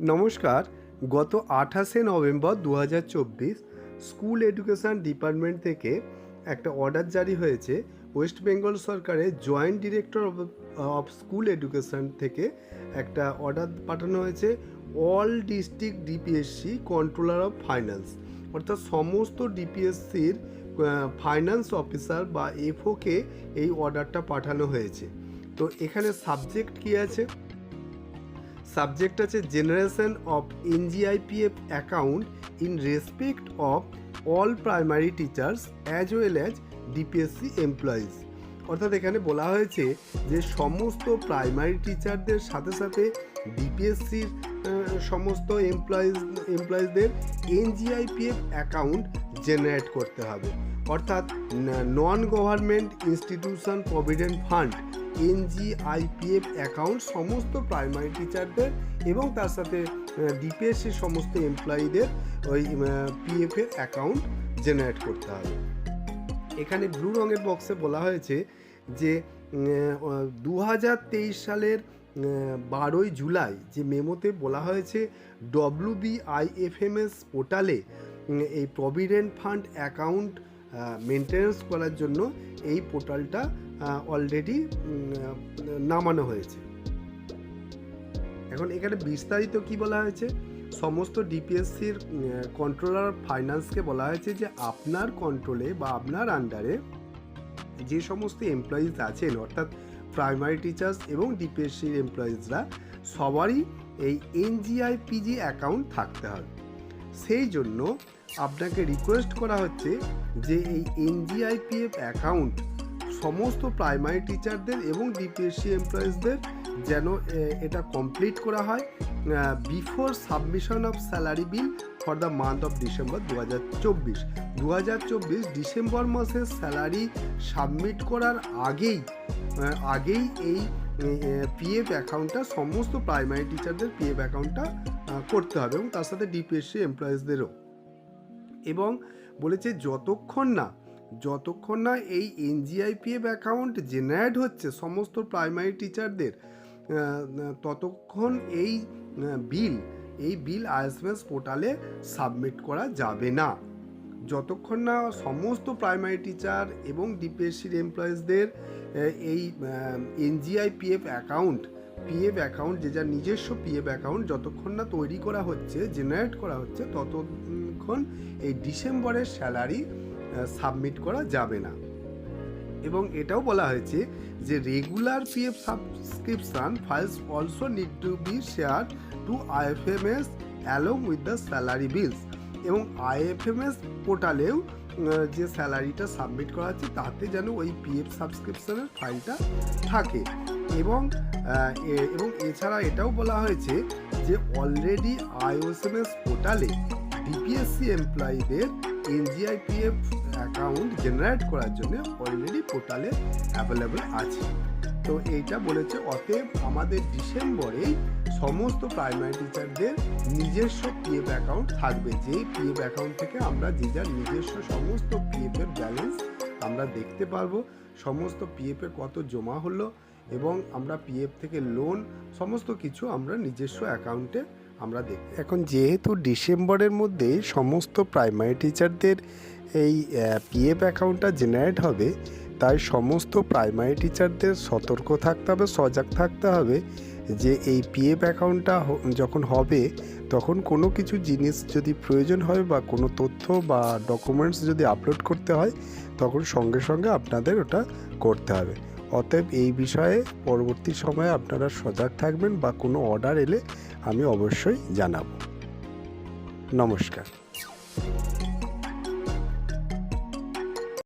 নমস্কার। গত আঠাশে নভেম্বর দু হাজার চব্বিশ স্কুল এডুকেশন ডিপার্টমেন্ট থেকে একটা অর্ডার জারি হয়েছে ওয়েস্ট বেঙ্গল সরকারের joint director of school education থেকে একটা অর্ডার পাঠানো হয়েছে all district DPSC controller of finance. অর্থাৎ সমস্ত ডিপিএসসির ফাইন্যান্স অফিসার বা এফওকে এই অর্ডারটা পাঠানো হয়েছে। তো এখানে সাবজেক্ট কী আছে? সাবজেক্ট আছে generation of NGIPF account in respect of all primary teachers as well as DPSC employees. অর্থাৎ এখানে বলা হয়েছে যে সমস্ত প্রাইমারি টিচারদের সাথে সাথে ডিপিএসসির সমস্ত এমপ্লয়িজ, এমপ্লয়িজদের এনজিআইপিএফ অ্যাকাউন্ট জেনারেট করতে হবে। অর্থাৎ non government institution provident fund NGIPF account সমস্ত প্রাইমারি টিচারদের এবং তার সাথে ডিপিএসসির সমস্ত এমপ্লয়ীদের ওই পিএফের অ্যাকাউন্ট জেনারেট করতে হবে। এখানে ব্লু রঙের বক্সে বলা হয়েছে যে দু হাজার তেইশ সালের বারোই জুলাই যে মেমোতে বলা হয়েছে ডব্লিউ বিআইএফএমএস পোর্টালে এই প্রভিডেন্ট ফান্ড অ্যাকাউন্ট মেনটেন্যান্স করার জন্য এই পোর্টালটা অলরেডি নামানো হয়েছে। এখন এখানে বিস্তারিত কি বলা হয়েছে? সমস্ত ডিপিএসসির কন্ট্রোলার ফাইন্যান্সকে বলা হয়েছে যে আপনার কন্ট্রোলে বা আপনার আন্ডারে যে সমস্ত এমপ্লয়িজ আছেন, অর্থাৎ প্রাইমারি টিচার্স এবং ডিপিএসসির এমপ্লয়িজরা সবারই এই এনজিআই পিজি অ্যাকাউন্ট থাকতে হবে। সেই জন্য আপনাকে রিকোয়েস্ট করা হচ্ছে যে এই এনজিআইপিএফ অ্যাকাউন্ট সমস্ত প্রাইমারি টিচারদের এবং ডিপিএসসি এমপ্লয়িজদের যেন এটা কমপ্লিট করা হয় before submission of salary bill for the month of December দু হাজার চব্বিশ। দু হাজার চব্বিশ ডিসেম্বর মাসের স্যালারি সাবমিট করার আগেই আগেই এই পিএফ অ্যাকাউন্টটা সমস্ত প্রাইমারি টিচারদের পিএফ অ্যাকাউন্টটা করতে হবে এবং তার সাথে ডিপিএসসি এমপ্লয়িজদেরও। এবং বলেছে যতক্ষণ না যতক্ষণ না এই এনজিআইপিএফ অ্যাকাউন্ট জেনারেট হচ্ছে সমস্ত প্রাইমারি টিচারদের ততক্ষণ এই বিল এই বিল আইএসএমএস পোর্টালে সাবমিট করা যাবে না। যতক্ষণ না সমস্ত প্রাইমারি টিচার এবং ডিপিএসসির এমপ্লয়িজদের এই এনজিআইপিএফ অ্যাকাউন্ট পিএফ অ্যাকাউন্ট যে যার নিজস্ব পিএফ অ্যাকাউন্ট যতক্ষণ না তৈরি করা হচ্ছে জেনারেট করা হচ্ছে, ততক্ষণ এই ডিসেম্বরের স্যালারি সাবমিট করা যাবে না। এবং এটাও বলা হয়েছে যে regular PF subscription files also need to be share to IFMS along with the salary bills এবং আইএফএমএস পোর্টালেও যে স্যালারিটা সাবমিট করা হচ্ছে, তাতে যেন ওই পিএফ সাবস্ক্রিপশনের ফাইলটা থাকে। এবং এবং এছাড়া এটাও বলা হয়েছে যে অলরেডি আইওএসএমএস পোর্টালে ডিপিএসসি এমপ্লয়ীদের এনজিআইপিএফ অ্যাকাউন্ট জেনারেট করার জন্য অলরেডি পোর্টালে অ্যাভেলেবেল আছে। তো এইটা বলেছে, অতএব আমাদের ডিসেম্বরেই সমস্ত প্রাইমারি টিচারদের নিজস্ব পিএফ অ্যাকাউন্ট থাকবে। যেই পিএফ অ্যাকাউন্ট থেকে আমরা যে যার নিজস্ব সমস্ত পিএফের ব্যালেন্স আমরা দেখতে পারব। সমস্ত পিএফে কত জমা হলো এবং আমরা পিএফ থেকে লোন সমস্ত কিছু আমরা নিজস্ব অ্যাকাউন্টে আমরা দেখব এখন যেহেতু ডিসেম্বরের মধ্যে সমস্ত প্রাইমারি টিচারদের এই পিএফ অ্যাকাউন্টটা জেনারেট হবে তাই সমস্ত প্রাইমারি টিচারদের সতর্ক থাকতে হবে, সজাগ থাকতে হবে যে এই পিএফ অ্যাকাউন্টটা যখন হবে, তখন কোনো কিছু জিনিস যদি প্রয়োজন হয় বা কোনো তথ্য বা ডকুমেন্টস যদি আপলোড করতে হয়, তখন সঙ্গে সঙ্গে আপনাদের ওটা করতে হবে। অতএব এই বিষয়ে পরবর্তী সময়ে আপনারা সজাগ থাকবেন বা কোনো অর্ডার এলে আমি অবশ্যই জানাব। নমস্কার।